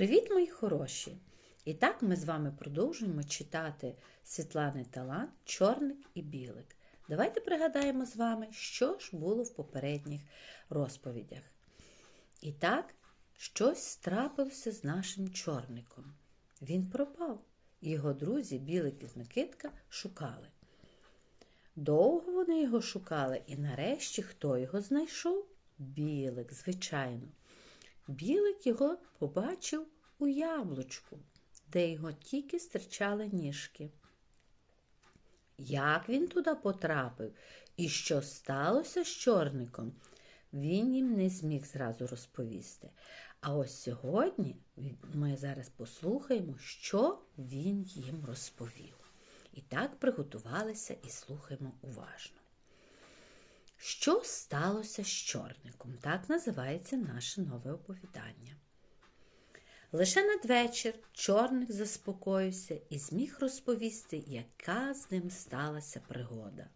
Привіт, мої хороші! І так ми з вами продовжуємо читати Світлани Талант, Чорник і Білик. Давайте пригадаємо з вами, що ж було в попередніх розповідях. І так, щось трапилося з нашим чорником. Він пропав, його друзі, Білик і Микитка, шукали. Довго вони його шукали, і нарешті хто його знайшов? Білик, звичайно. Білик його побачив у яблучку, де його тільки стирчали ніжки. Як він туди потрапив і що сталося з чорником, він їм не зміг зразу розповісти. А ось сьогодні ми зараз послухаємо, що він їм розповів. І так приготувалися і слухаємо уважно. Що сталося з чорником? Так називається наше нове оповідання. Лише надвечір чорник заспокоївся і зміг розповісти, яка з ним сталася пригода.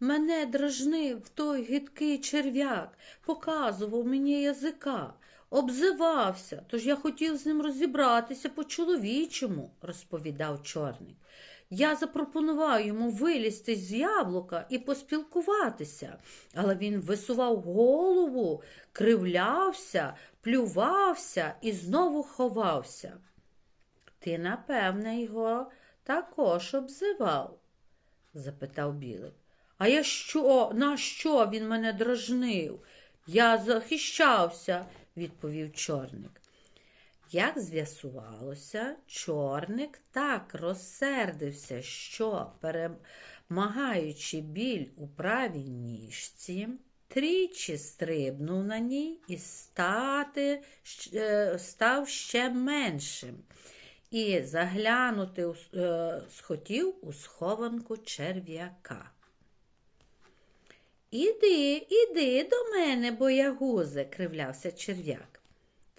Мене дражнив той гидкий черв'як, показував мені язика, обзивався, тож я хотів з ним розібратися по-чоловічому, розповідав чорник. Я запропонував йому вилізти з яблука і поспілкуватися, але він висував голову, кривлявся, плювався і знову ховався. Ти, напевне, його також обзивав? запитав білик. А я що, на що він мене дражнив? Я захищався, відповів чорник. Як з'ясувалося, чорник так розсердився, що, перемагаючи біль у правій ніжці, тричі стрибнув на ній і стати, став ще меншим, і заглянути е, схотів у схованку черв'яка. Іди, іди до мене, боягузе, кривлявся черв'як.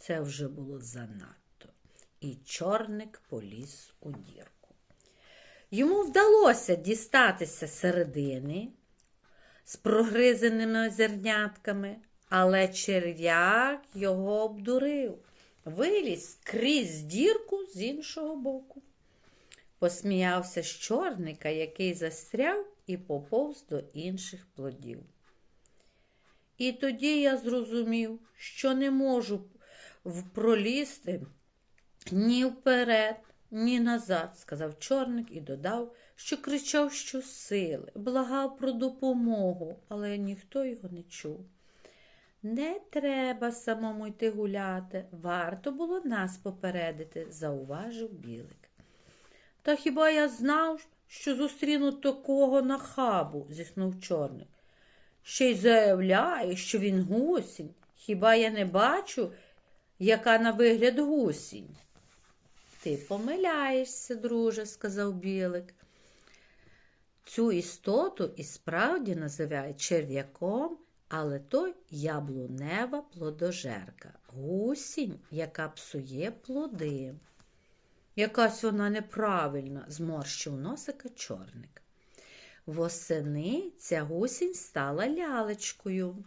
Це вже було занадто, і чорник поліз у дірку. Йому вдалося дістатися середини з прогризаними зернятками, але черв'як його обдурив, виліз крізь дірку з іншого боку. Посміявся з чорника, який застряв і поповз до інших плодів. І тоді я зрозумів, що не можу пролізти ні вперед, ні назад, сказав чорник і додав, що кричав щосили, благав про допомогу, але ніхто його не чув. Не треба самому йти гуляти, варто було нас попередити, зауважив білик. Та хіба я знав, що зустріну такого нахабу, зіснув чорник. Ще й заявляє, що він гусінь. Хіба я не бачу, яка на вигляд гусінь? Ти помиляєшся, друже, сказав білик. Цю істоту і справді називають черв'яком, але то яблунева плодожерка, гусінь, яка псує плоди. Якась вона неправильна, зморщив носика чорник. Восени ця гусінь стала лялечкою.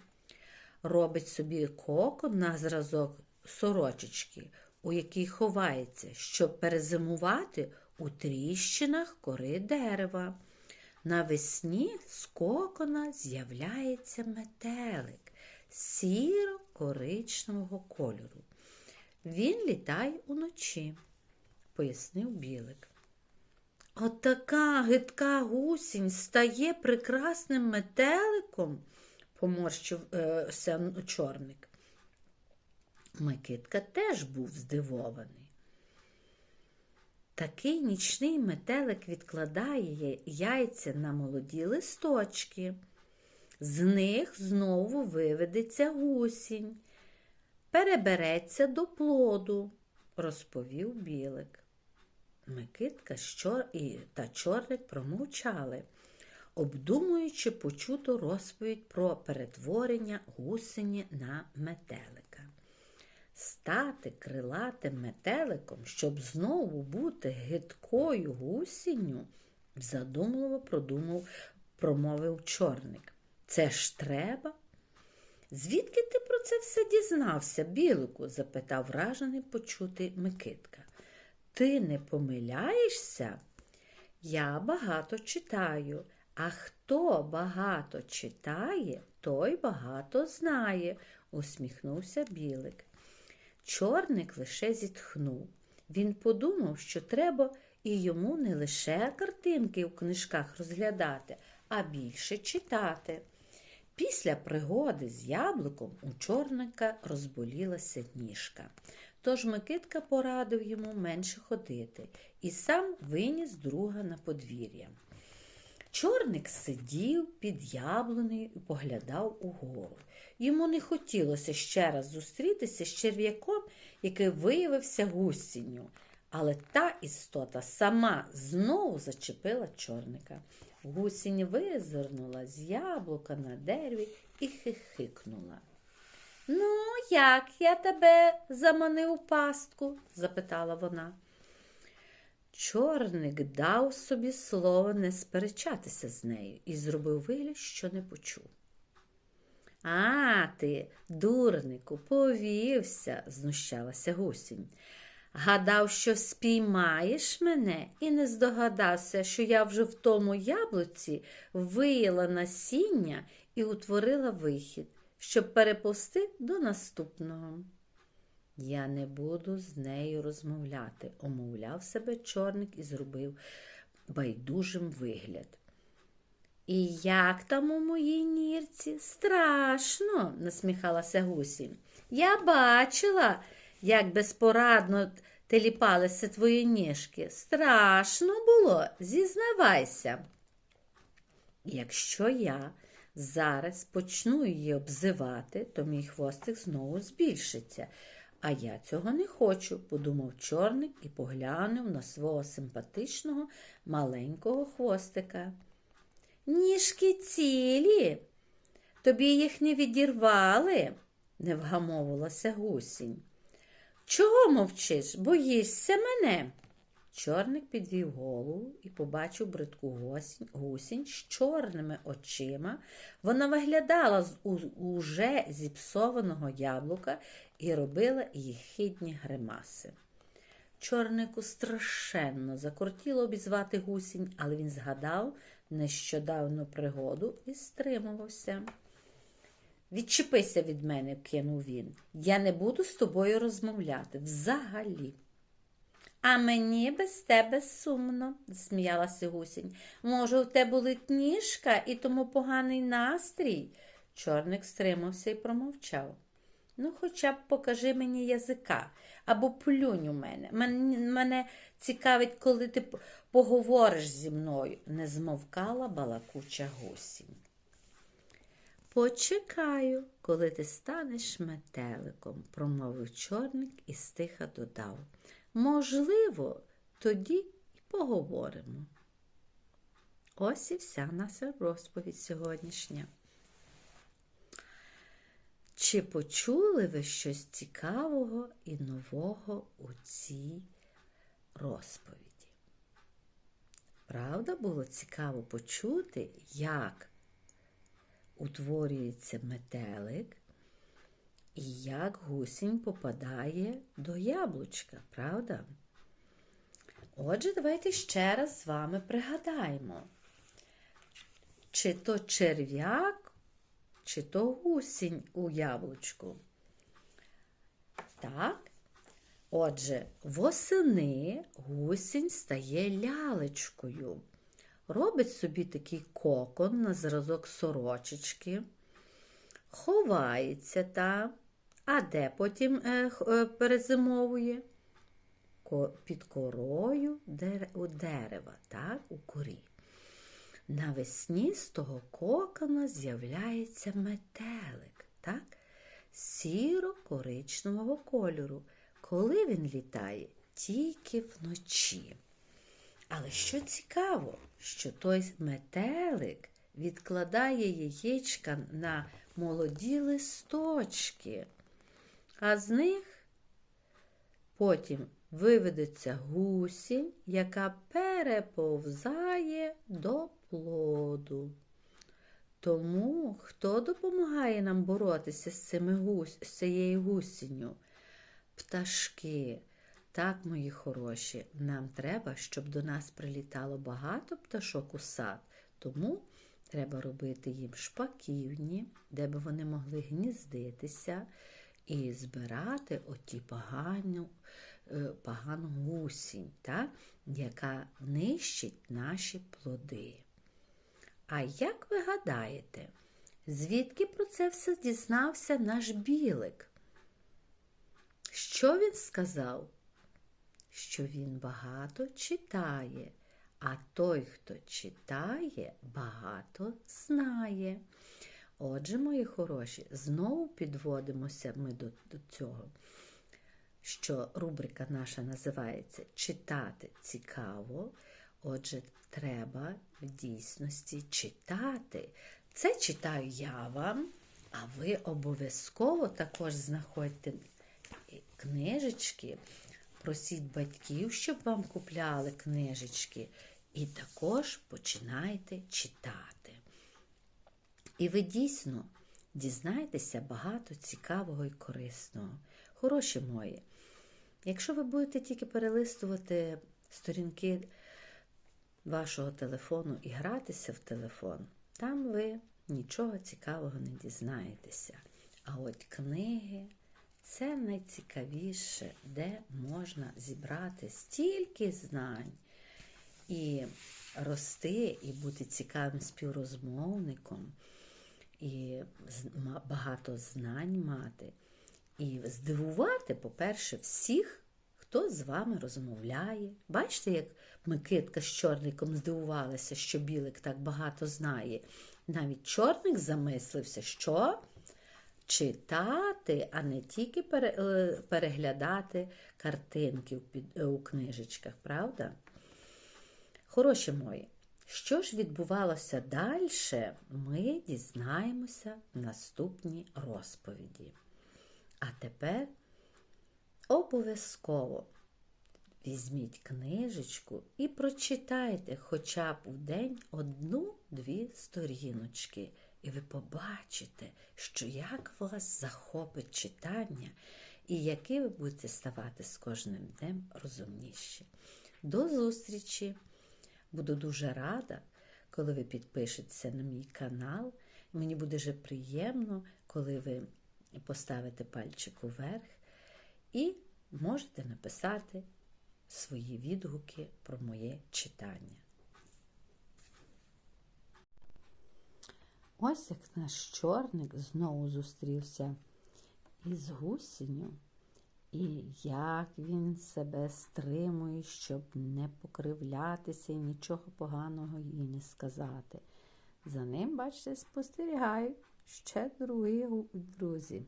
Робить собі кокон на зразок сорочечки, у якій ховається, щоб перезимувати у тріщинах кори дерева. Навесні з кокона з'являється метелик сіро-коричневого кольору. Він літає уночі, пояснив білик. Отака гидка гусінь стає прекрасним метеликом, поморщився е, чорник. Микитка теж був здивований. Такий нічний метелик відкладає яйця на молоді листочки. З них знову виведеться гусінь, перебереться до плоду, розповів білик. Микитка та чорник промовчали, обдумуючи почуту розповідь про перетворення гусені на метелика. Стати крилатим метеликом, щоб знову бути гидкою гусінню, задумливо продумав, промовив чорник. Це ж треба. Звідки ти про це все дізнався, Білику? запитав вражений почути Микитка. Ти не помиляєшся? Я багато читаю, а хто багато читає, той багато знає, усміхнувся Білик. Чорник лише зітхнув. Він подумав, що треба і йому не лише картинки у книжках розглядати, а більше читати. Після пригоди з яблуком у чорника розболілася ніжка. Тож Микитка порадив йому менше ходити і сам виніс друга на подвір'я. Чорник сидів під яблунею і поглядав угору. Йому не хотілося ще раз зустрітися з черв'яком, який виявився гусінню, але та істота сама знову зачепила чорника. Гусінь визирнула з яблука на дереві і хихикнула. Ну, як я тебе заманив пастку? запитала вона. Чорник дав собі слово не сперечатися з нею і зробив вигляд, що не почув. А ти, дурнику, повівся, знущалася гусінь. Гадав, що спіймаєш мене і не здогадався, що я вже в тому яблуці виїла насіння і утворила вихід, щоб переповсти до наступного. Я не буду з нею розмовляти, омовляв себе чорник і зробив байдужим вигляд. І як там у моїй нірці? Страшно, насміхалася гусінь. Я бачила, як безпорадно теліпалися твої ніжки. Страшно було, зізнавайся. Якщо я зараз почну її обзивати, то мій хвостик знову збільшиться. А я цього не хочу, подумав чорник і поглянув на свого симпатичного маленького хвостика. Ніжки цілі, тобі їх не відірвали, не вгамовувалася гусінь. Чого мовчиш? Боїшся мене? Чорник підвів голову і побачив бридку гусінь, з чорними очима. Вона виглядала з уже зіпсованого яблука і робила їхидні гримаси. Чорнику страшенно закортіло обізвати гусінь, але він згадав нещодавну пригоду і стримувався. Відчепися від мене, кинув він. Я не буду з тобою розмовляти взагалі. А мені без тебе сумно, сміялася гусінь. Може, у тебе болить ніжка і тому поганий настрій? Чорник стримався і промовчав. Ну, хоча б покажи мені язика або плюнь у мене. Мене цікавить, коли ти поговориш зі мною, не змовкала балакуча гусінь. Почекаю, коли ти станеш метеликом, промовив чорник і стиха додав. Можливо, тоді й поговоримо. Ось і вся наша розповідь сьогоднішня. Чи почули ви щось цікавого і нового у цій розповіді? Правда, було цікаво почути, як утворюється метелик і як гусінь попадає до яблучка, правда? Отже, давайте ще раз з вами пригадаємо, чи то черв'як, чи то гусінь у яблучку. Так? Отже, восени гусінь стає лялечкою. Робить собі такий кокон на зразок сорочечки, ховається там, а де потім е, е, перезимовує? Під корою у дерева, так, у корі. Навесні з того кокона з'являється метелик, так, сіро-коричневого кольору, коли він літає тільки вночі. Але що цікаво, що той метелик відкладає яєчка на молоді листочки, а з них потім виведеться гусінь, яка переповзає до плоду. Тому хто допомагає нам боротися з, цими гусь, з цією гусінню? Пташки. Так, мої хороші, нам треба, щоб до нас прилітало багато пташок у сад. Тому треба робити їм шпаківні, де б вони могли гніздитися і збирати оті погану, е, погану гусінь, так, яка нищить наші плоди. А як ви гадаєте, звідки про це все дізнався наш білик? Що він сказав? Що він багато читає, а той, хто читає, багато знає. Отже, мої хороші, знову підводимося ми до, до цього, що рубрика наша називається Читати цікаво. Отже, треба в дійсності читати. Це читаю я вам, а ви обов'язково також знаходьте книжечки, просіть батьків, щоб вам купляли книжечки, і також починайте читати. І ви дійсно дізнаєтеся багато цікавого і корисного. Хороші мої, якщо ви будете тільки перелистувати сторінки вашого телефону і гратися в телефон, там ви нічого цікавого не дізнаєтеся. А от книги це найцікавіше, де можна зібрати стільки знань і рости, і бути цікавим співрозмовником, і багато знань мати, і здивувати, по-перше, всіх, хто з вами розмовляє. Бачите, як Микитка з чорником здивувалася, що білик так багато знає. Навіть чорник замислився, що читати, а не тільки переглядати картинки у книжечках, правда? Хороші мої, що ж відбувалося далі, ми дізнаємося в наступній розповіді. А тепер обов'язково візьміть книжечку і прочитайте хоча б у день одну-дві сторіночки, і ви побачите, що як вас захопить читання і який ви будете ставати з кожним днем розумніші. До зустрічі! Буду дуже рада, коли ви підпишетеся на мій канал. Мені буде дуже приємно, коли ви поставите пальчик уверх і можете написати свої відгуки про моє читання. Ось як наш чорник знову зустрівся із гусінню, і як він себе стримує, щоб не покривлятися і нічого поганого їй не сказати. За ним, бачите, спостерігають ще другі друзі.